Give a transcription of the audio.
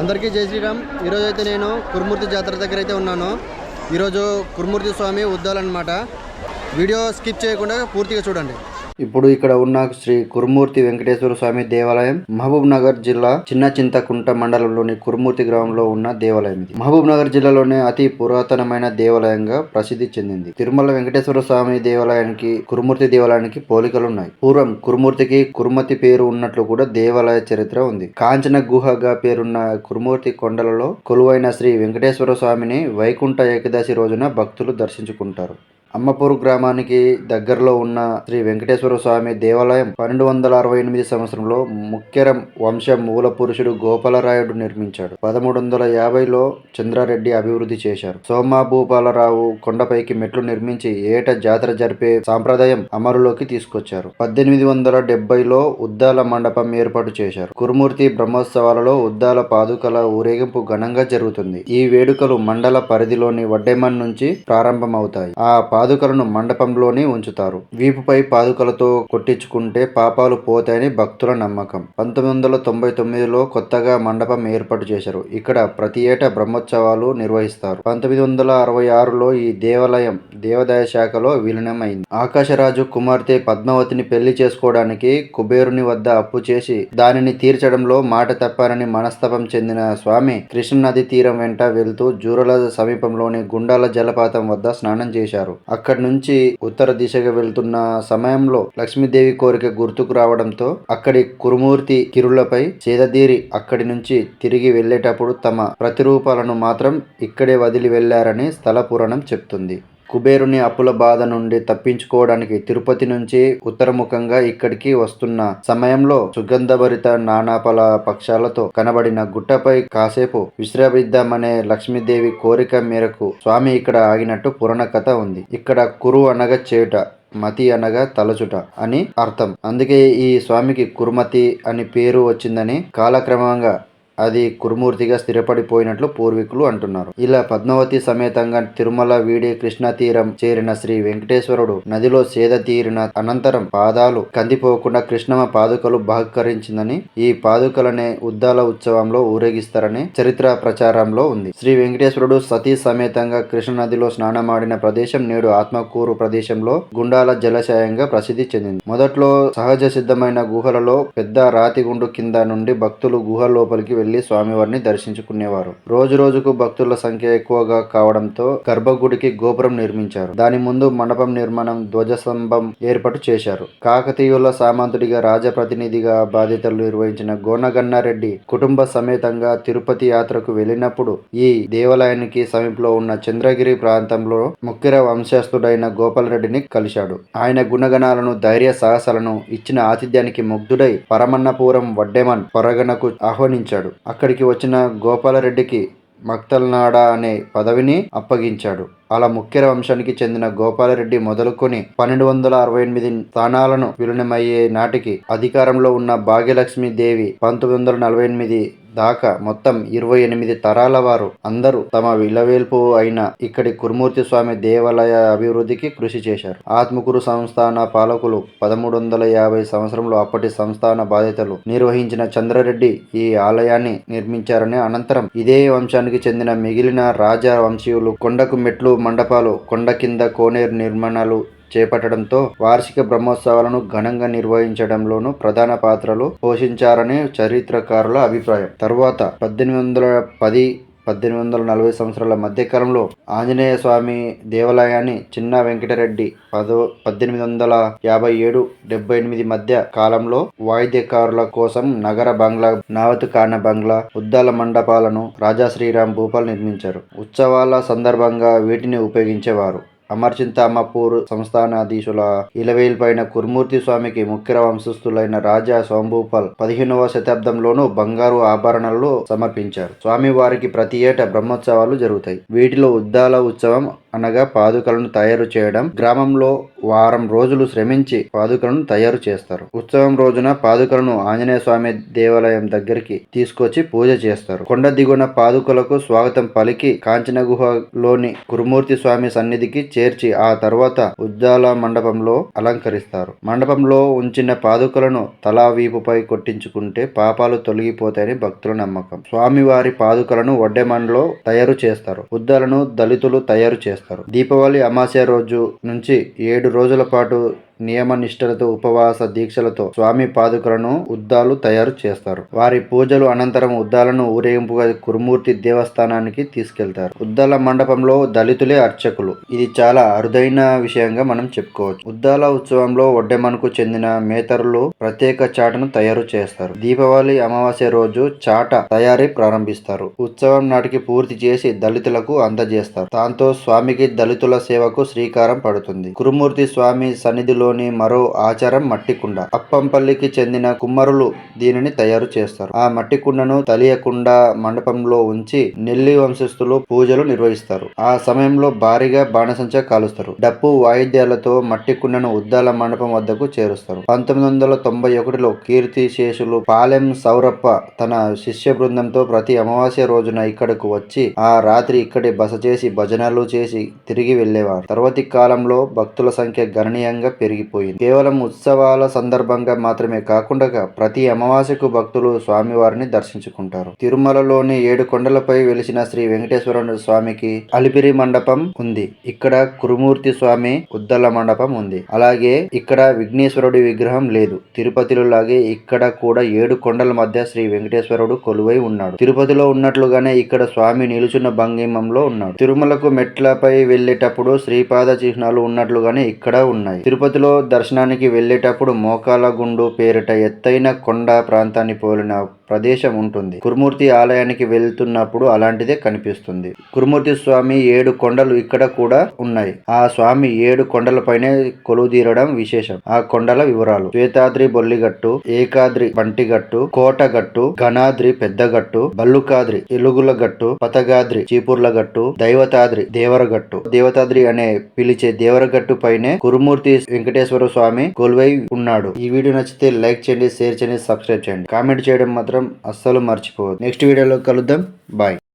అందరికీ జై శ్రీరామ్. ఈరోజు అయితే నేను కురుమూర్తి జాతర దగ్గర అయితే ఉన్నాను. ఈరోజు కురుమూర్తి స్వామి ఉద్దాలన్నమాట. వీడియో స్కిప్ చేయకుండా పూర్తిగా చూడండి. ఇప్పుడు ఇక్కడ ఉన్న శ్రీ కురుమూర్తి వెంకటేశ్వర స్వామి దేవాలయం మహబూబ్ నగర్ జిల్లా చిన్న చింతకుంట మండలంలోని కురుమూర్తి గ్రామంలో ఉన్న దేవాలయం ఇది. మహబూబ్ నగర్ జిల్లాలోనే అతి పురాతనమైన దేవాలయంగా ప్రసిద్ధి చెందింది. తిరుమల వెంకటేశ్వర స్వామి దేవాలయానికి కురుమూర్తి దేవాలయానికి పోలికలు ఉన్నాయి పూర్వం కురుమూర్తికి కురుమతి పేరు ఉన్నట్లు కూడా దేవాలయ చరిత్ర ఉంది. కాంచన గుహగా పేరున్న కురుమూర్తి కొండలలో కొలువైన శ్రీ వెంకటేశ్వర స్వామిని వైకుంఠ ఏకదశి రోజున భక్తులు దర్శించుకుంటారు. అమ్మపూరు గ్రామానికి దగ్గరలో ఉన్న శ్రీ వెంకటేశ్వర స్వామి దేవాలయం పన్నెండు వందల అరవై ఎనిమిది సంవత్సరంలో ముఖ్యరం వంశం మూల పురుషుడు గోపాలరాయుడు నిర్మించాడు. పదమూడు వందల యాభైలో చంద్రారెడ్డి అభివృద్ధి చేశారు. సోమా భూపాలరావు కొండపైకి మెట్లు నిర్మించి ఏట జాతర జరిపే సాంప్రదాయం అమరులోకి తీసుకొచ్చారు. పద్దెనిమిది వందల డెబ్బైలో ఉద్దాల మండపం ఏర్పాటు చేశారు. కురుమూర్తి బ్రహ్మోత్సవాలలో ఉద్దాల పాదుకల ఊరేగింపు ఘనంగా జరుగుతుంది. ఈ వేడుకలు మండల పరిధిలోని వడ్డేమన్ నుంచి ప్రారంభమవుతాయి. ఆ పాదుకలను మండపంలోనే ఉంచుతారు. వీపుపై పాదుకలతో కొట్టించుకుంటే పాపాలు పోతాయని భక్తుల నమ్మకం. పంతొమ్మిది వందల తొంభై తొమ్మిదిలో కొత్తగా మండపం ఏర్పాటు చేశారు. ఇక్కడ ప్రతి ఏటా బ్రహ్మోత్సవాలు నిర్వహిస్తారు. పంతొమ్మిది వందల అరవై ఆరులో ఈ దేవాలయం దేవాదాయ శాఖలో విలీనమైంది. ఆకాశరాజు కుమార్తె పద్మావతిని పెళ్ళి చేసుకోవడానికి కుబేరుని వద్ద అప్పు చేసి దానిని తీర్చడంలో మాట తప్పానని మనస్తాపం చెందిన స్వామి కృష్ణనది తీరం వెంట వెళ్తూ జూరల సమీపంలోని గుండాల జలపాతం వద్ద స్నానం చేశారు. అక్కడి నుంచి ఉత్తర దిశగా వెళ్తున్న సమయంలో లక్ష్మీదేవి కోరిక గుర్తుకు రావడంతో అక్కడి కురుమూర్తి కిరులపై చేదదీరి అక్కడి నుంచి తిరిగి వెళ్ళేటప్పుడు తమ ప్రతిరూపాలను మాత్రం ఇక్కడే వదిలి వెళ్ళారని స్థల పురాణం చెప్తుంది. కుబేరుని అప్పుల బాధ నుండి తప్పించుకోవడానికి తిరుపతి నుంచి ఉత్తరముఖంగా ఇక్కడికి వస్తున్న సమయంలో సుగంధభరిత నానాపల పక్షాలతో కనబడిన గుట్టపై కాసేపు విశ్రమిద్దామనే లక్ష్మీదేవి కోరిక మేరకు స్వామి ఇక్కడ ఆగినట్టు పురాణ కథ ఉంది. ఇక్కడ కురు అనగా చేట మతి అనగా తలచుట అని అర్థం. అందుకే ఈ స్వామికి కురుమతి అని పేరు వచ్చిందని కాలక్రమంగా అది కురుమూర్తిగా స్థిరపడిపోయినట్లు పూర్వీకులు అంటున్నారు. ఇలా పద్మావతి సమేతంగా తిరుమల వీడి కృష్ణా తీరం చేరిన శ్రీ వెంకటేశ్వరుడు నదిలో సేద తీరిన అనంతరం పాదాలు కందిపోకుండా కృష్ణమ పాదుకలు బహకరించిందని ఈ పాదుకలనే ఉద్దాల ఉత్సవంలో ఊరేగిస్తారని చరిత్ర ప్రచారంలో ఉంది. శ్రీ వెంకటేశ్వరుడు సతీ సమేతంగా కృష్ణ నదిలో స్నానమాడిన ప్రదేశం నేడు ఆత్మకూరు ప్రదేశంలో గుండాల జలాశయంగా ప్రసిద్ధి చెందింది. మొదట్లో సహజ సిద్ధమైన గుహలలో పెద్ద రాతి గుండు కింద నుండి భక్తులు గుహ లోపలికి వెళ్ళి స్వామివారిని దర్శించుకునేవారు. రోజు రోజుకు భక్తుల సంఖ్య ఎక్కువగా కావడంతో గర్భగుడికి గోపురం నిర్మించారు. దాని ముందు మండపం నిర్మాణం ధ్వజస్తంభం ఏర్పాటు చేశారు. కాకతీయుల సామంతుడిగా రాజప్రతినిధిగా బాధ్యతలు నిర్వహించిన గోనగన్నారెడ్డి కుటుంబ సమేతంగా తిరుపతి యాత్రకు వెళ్ళినప్పుడు ఈ దేవాలయానికి సమీపంలో ఉన్న చంద్రగిరి ప్రాంతంలో ముఖ్య వంశస్థుడైన గోపాలరెడ్డిని కలిశాడు. ఆయన గుణగణాలను ధైర్య సాహసాలను ఇచ్చిన ఆతిథ్యానికి ముగ్ధుడై పరమన్నపురం వడ్డేమన్ పొరగనకు ఆహ్వానించాడు. అక్కడికి వచ్చిన గోపాలరెడ్డికి మక్తల్నాడ అనే పదవిని అప్పగించాడు. అలా ముఖ్య వంశానికి చెందిన గోపాలరెడ్డి మొదలుకొని పన్నెండు వందల అరవై ఎనిమిది స్థానాలను విలీనమయ్యే నాటికి అధికారంలో ఉన్న భాగ్యలక్ష్మి దేవి పంతొమ్మిది వందల నలభై ఎనిమిది దాకా మొత్తం ఇరవై ఎనిమిది తరాల వారు అందరూ తమ విలవేల్పు అయిన ఇక్కడి కురుమూర్తి స్వామి దేవాలయ అభివృద్ధికి కృషి చేశారు. ఆత్మకూరు సంస్థాన పాలకులు పదమూడు వందల యాభై సంవత్సరంలో అప్పటి సంస్థాన బాధ్యతలు నిర్వహించిన చంద్రరెడ్డి ఈ ఆలయాన్ని నిర్మించారని అనంతరం ఇదే వంశానికి చెందిన మిగిలిన రాజా వంశీయులు కొండకు మెట్లు మండపాలు కొండ కింద కోనేరు నిర్మాణాలు చేపట్టడంతో వార్షిక బ్రహ్మోత్సవాలను ఘనంగా నిర్వహించడంలోనూ ప్రధాన పాత్రలు పోషించారని చరిత్రకారుల అభిప్రాయం. తరువాత పద్దెనిమిది వందల పది పద్దెనిమిది వందల నలభై సంవత్సరాల మధ్యకాలంలో ఆంజనేయ స్వామి దేవాలయాన్ని చిన్న వెంకటరెడ్డి పదో పద్దెనిమిది వందల యాభై ఏడు డెబ్బై ఎనిమిది మధ్య కాలంలో వాయిద్యకారుల కోసం నగర బంగ్లా నావతుకాన బంగ్లా ఉద్దాల మండపాలను రాజా శ్రీరామ్ భూపాల్ నిర్మించారు. ఉత్సవాల సందర్భంగా వీటిని ఉపయోగించేవారు. అమర్చింతామపూర్ సంస్థానాధీశుల ఇలవేల్పైన కురుమూర్తి స్వామికి ముఖ్య వంశస్థులైన రాజా సోంభూపాల్ పదిహేనవ శతాబ్దంలోనూ బంగారు ఆభరణాలు సమర్పించారు. స్వామి వారికి ప్రతి ఏటా బ్రహ్మోత్సవాలు జరుగుతాయి. వీటిలో ఉద్దాల ఉత్సవం అనగా పాదుకలను తయారు చేయడం. గ్రామంలో వారం రోజులు శ్రమించి పాదుకలను తయారు చేస్తారు. ఉత్సవం రోజున పాదుకలను ఆంజనేయ స్వామి దేవాలయం దగ్గరికి తీసుకొచ్చి పూజ చేస్తారు. కొండ దిగున పాదుకలకు స్వాగతం పలికి కాంచన గుహలోని కురుమూర్తి స్వామి సన్నిధికి చేర్చి ఆ తర్వాత ఉద్దాల మండపంలో అలంకరిస్తారు. మండపంలో ఉంచిన పాదుకలను తలా వీపుపై కొట్టించుకుంటే పాపాలు తొలగిపోతాయని భక్తుల నమ్మకం. స్వామివారి పాదుకలను వడ్డెమండలో తయారు చేస్తారు. ఉద్దాలను దళితులు తయారు చేస్తారు. దీపావళి అమాస్య రోజు నుంచి ఏడు రోజుల పాటు నియమనిష్టలతో ఉపవాస దీక్షలతో స్వామి పాదుకలను ఉద్దాలు తయారు చేస్తారు. వారి పూజలు అనంతరం ఉద్దాలను ఊరేగింపుగా కురుమూర్తి దేవస్థానానికి తీసుకెళ్తారు. ఉద్దాల మండపంలో దళితులే అర్చకులు. ఇది చాలా అరుదైన విషయంగా మనం చెప్పుకోవచ్చు. ఉద్దాల ఉత్సవంలో ఒడ్డెమన్కు చెందిన మేతరులు ప్రత్యేక చాటను తయారు చేస్తారు. దీపావళి అమావాస్య రోజు చాట తయారీ ప్రారంభిస్తారు. ఉత్సవం నాటికి పూర్తి చేసి దళితులకు అందజేస్తారు. దాంతో స్వామికి దళితుల సేవకు శ్రీకారం పడుతుంది. కురుమూర్తి స్వామి సన్నిధిలో సన్నిధిలోని మరో ఆచారం మట్టి కుండ అప్పంపల్లికి చెందిన కుమ్మరులు దీనిని తయారు చేస్తారు. ఆ మట్టి కుండను మండపంలో ఉంచి నెల్లి వంశస్థులు పూజలు నిర్వహిస్తారు. ఆ సమయంలో భారీగా బాణసంచ కాలుస్తారు. డప్పు వాయిద్యాలతో మట్టి కుండను ఉద్దాల మండపం వద్దకు చేరుస్తారు. పంతొమ్మిది వందల తొంభై ఒకటిలో కీర్తి శేషులు పాలెం సౌరప్ప తన శిష్య బృందంతో ప్రతి అమావాస్య రోజున ఇక్కడకు వచ్చి ఆ రాత్రి ఇక్కడే బస చేసి భజనలు చేసి తిరిగి వెళ్ళేవారు తర్వాతి కాలంలో భక్తుల సంఖ్య గణనీయంగా పెరిగిపోయింది కేవలం ఉత్సవాల సందర్భంగా మాత్రమే కాకుండా ప్రతి అమావాస్యకు భక్తులు స్వామివారిని దర్శించుకుంటారు. తిరుమలలోని ఏడు కొండలపై వెలిసిన శ్రీ వెంకటేశ్వర స్వామికి అలిపిరి మండపం ఉంది. ఇక్కడ కురుమూర్తి స్వామి ఉద్దల మండపం ఉంది. అలాగే ఇక్కడ విఘ్నేశ్వరుడి విగ్రహం లేదు. తిరుపతిలో లాగే ఇక్కడ కూడా ఏడు కొండల మధ్య శ్రీ వెంకటేశ్వరుడు కొలువై ఉన్నాడు. తిరుపతిలో ఉన్నట్లుగానే ఇక్కడ స్వామి నిలుచున్న భంగిమంలో ఉన్నాడు. తిరుమలకు మెట్లపై వెళ్ళేటప్పుడు శ్రీపాద చిహ్నాలు ఉన్నట్లుగానే ఇక్కడ ఉన్నాయి. తిరుపతిలో దర్శనానికి వెళ్ళేటప్పుడు మోకాల గుండు పేరిట ఎత్తైన కొండ ప్రాంతాన్ని పోలిన ప్రదేశం ఉంటుంది. కురుమూర్తి ఆలయానికి వెళ్తున్నప్పుడు అలాంటిదే కనిపిస్తుంది. కురుమూర్తి స్వామి ఏడు కొండలు ఇక్కడ కూడా ఉన్నాయి. ఆ స్వామి ఏడు కొండలపైనే కొలుదీరడం విశేషం. ఆ కొండల వివరాలు. శ్వేతాద్రి బొల్లిగట్టు ఏకాద్రి బంటిగట్టు కోటగట్టు ఘనాద్రి పెద్దగట్టు బల్లుకాద్రి ఎలుగుల గట్టు పతగాద్రి చీపుర్ల గట్టు దైవతాద్రి దేవరగట్టు. దేవతాద్రి అనే పిలిచే దేవరగట్టు పైనే కురుమూర్తి వెంకటేశ్వర స్వామి కొలువై ఉన్నాడు. ఈ వీడియో నచ్చితే లైక్ చేయండి షేర్ చేయండి సబ్స్క్రైబ్ చేయండి. కామెంట్ చేయడం మాత్రం మాత్రం అస్సలు మర్చిపోవద్దు. నెక్స్ట్ వీడియోలో కలుద్దాం. బాయ్.